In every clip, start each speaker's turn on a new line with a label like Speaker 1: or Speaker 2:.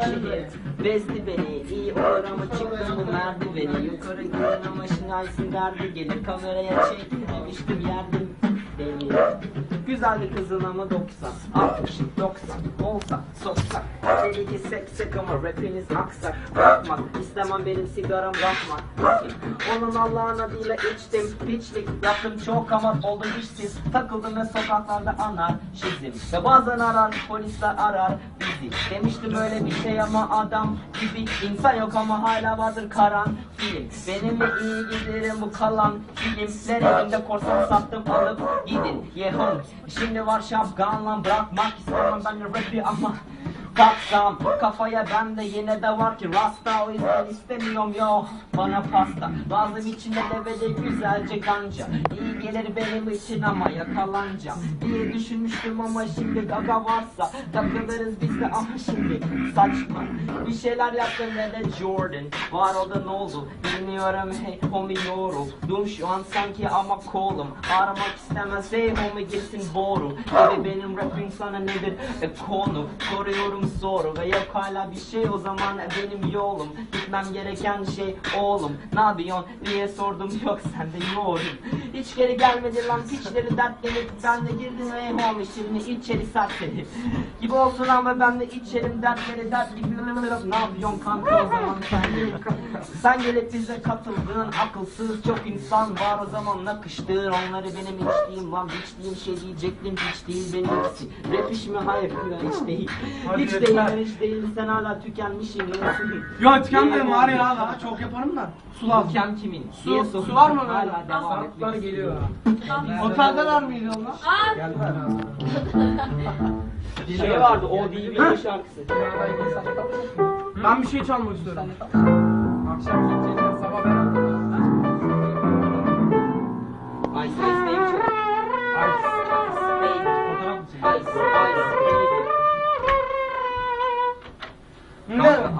Speaker 1: kişi Bezdi beni iyi olur ama çıktım bu merdiveni Yukarı giden ama şinaysın derdi gelir Kameraya çek demiştim yerdim beni. Güzeldi kızın ama 90 60 90 olsa soksak Deli ki seksek ama rapiniz aksak Bırakmak istemem benim sigaram rakmak Onun Allah'ın adıyla içtim Piçlik yaptım çok ama oldu işsiz. Takıldım ve sokaklarda anar şizim. Ve bazen arar polisler arar bizi. Demişti böyle bir şey ama adam gibi insan yok ama hala vardır karan film. Benimle iyi giderim bu kalan filmler elimde korsan sattım alıp gidin. Yehum Şimdi var şapkanla bırakmak istemem. Ben rapi ama Baksam kafaya bende yine de var ki Rasta o yüzden istemiyorum yo bana pasta. Lazım içinde devede güzelce kanca. İyi gelir benim için ama yakalanca. Diye düşünmüştüm ama şimdi gaga varsa Takılırız biz de. Ama şimdi saçma. Bir şeyler yaptım ne de Jordan. Var o da ne oldu? Bilmiyorum. Hey homie yoruldum şu an sanki ama kolum. Aramak istemez. Hey homie gitsin boru Tabi benim rapim sana nedir? E, konu Soruyorum soru ve yok hala bir şey. O zaman benim yolum Gitmem gereken şey oğlum. Ne yapıyorsun diye sordum yok sen de yoğurum Hiç geri gelmedi lan piçleri dertlenip Ben de girdim hey homie şimdi içeri serseri Gibi olsun ama ben de içerim dertleri dert gibi. Ne yapıyorsun kanka o zaman sen? Sen gelip bize katıldın akılsız çok insan var. O zaman nakıştır Onları benim içtiğim lan içtiğim şey diyecektim hiç değil benimkisi Rap iş mi? Hayır hiç değil.
Speaker 2: Hadi
Speaker 1: Hiç değil hiç değil sen hala tükenmişsin yoksun
Speaker 2: Yo tükenmedim var ya daha çok yaparım da. Su lazım.
Speaker 1: Tüken kimin?
Speaker 2: Su- su var mı böyle?
Speaker 1: Hala devam etmek
Speaker 2: geliyor.
Speaker 1: istiyorum.
Speaker 2: Oteldeler miydi onlar?
Speaker 1: Şey vardı o değil bir şarkısı
Speaker 2: Ben bir şey çalmak istiyorum. Akşam gideceğiz sabah beraber.
Speaker 1: Ice Ice neymiş o?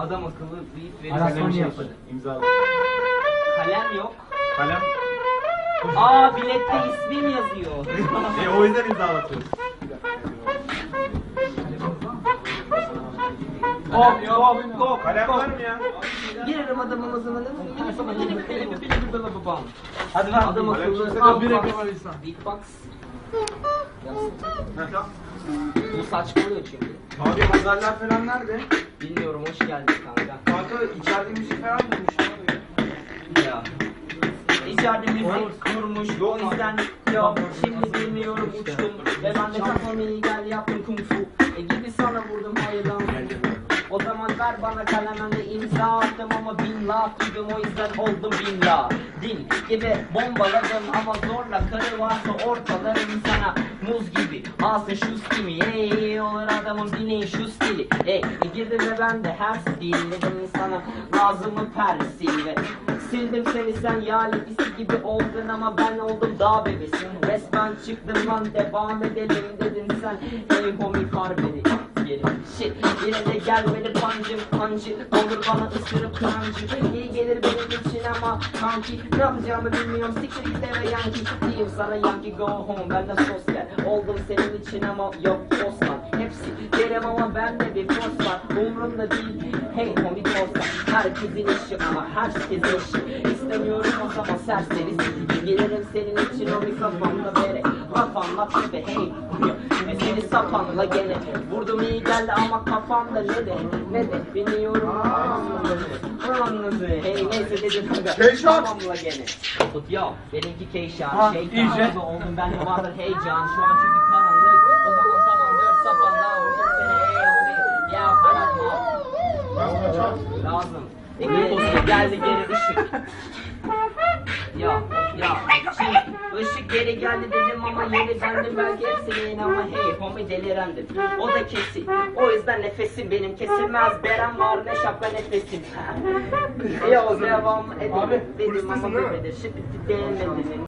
Speaker 1: Adam akıllı beat verir.
Speaker 2: Araston
Speaker 1: şey
Speaker 2: yapın.
Speaker 3: İmza.
Speaker 1: Kalem yok.
Speaker 3: Kalem.
Speaker 1: Aa bilette ismim yazıyor.
Speaker 3: E o yüzden imzalatıyoruz.
Speaker 1: Hop hop hop.
Speaker 3: Kalem var mı ya?
Speaker 1: Girerim adamın o zaman.
Speaker 2: Hadi ver.
Speaker 1: Adam
Speaker 3: Kalem
Speaker 1: akıllı.
Speaker 2: Al bir reklam insan.
Speaker 1: Beatbox. Bu saçmalıyor çünkü.
Speaker 2: Abi haberler falan nerede?
Speaker 1: Bilmiyorum hoş geldin kanka.
Speaker 2: Kanka içeride müzik falan bulmuş.
Speaker 1: Ya. İçeride müzik kurmuş o yüzden yok. Şimdi bilmiyorum uçtum. Ve ben de kafamı gel yaptım kung fu. E gibi sana vurdum hayırdan o zaman ver bana kalem de imza attım ama bin laf gibim o yüzden oldum bin la. Din gibi bombaladım ama zorla karı varsa ortalarım sana. Muz gibi Alsın şu stimi ey olur adamın dinleyin şu stili. Ey e, girdim ve ben de her stil dedim sana lazımı persil ve Sildim seni sen ya lebisi gibi oldun ama ben oldum dağ bebesin. Resmen çıktım lan devam edelim dedin sen. Ey homie karberi geri. Shit yine de gelmedi pancım pancı. Olur bana ısırıp kırancı İyi gelir benim için ama kanki. Ne yapacağımı bilmiyorum siktir git eve yanki Diyeyim sana yanki go home. Benden sos gel Oldum senin için ama yok Osman Hepsi derim ama bende bir post var. Umrumda değil. Hey homie posta Herkesin işi ama herkesin işi. İstemiyorum o zaman serserisi Gelirim senin için o kafamda bere. Laf anlat be hey Ve seni sapanla gene. Vurdum iyi geldi ama kafamda ne de Ne de bilmiyorum Anladı Hey neyse dedim
Speaker 2: Keyşan.
Speaker 1: Kafamla gene. Tut ya benimki Keyşan Şey
Speaker 2: iyice.
Speaker 1: kanka oldum ben. De vardır heyecan Şu an çünkü karanlık O zaman tamamdır sapanla vurdum seni hey homie Ya karanlık Lazım. E, geri, geldi geri ışık. Ya ya ışık geri geldi dedim ama yeni bendim belki hepsinin ama hey homie delirendim. O da kesin. O yüzden nefesim benim kesilmez. Beren var ne şapka nefesim. Ya o devam edelim
Speaker 2: Abi,
Speaker 1: dedim ama bebedir. Şimdi değmedim.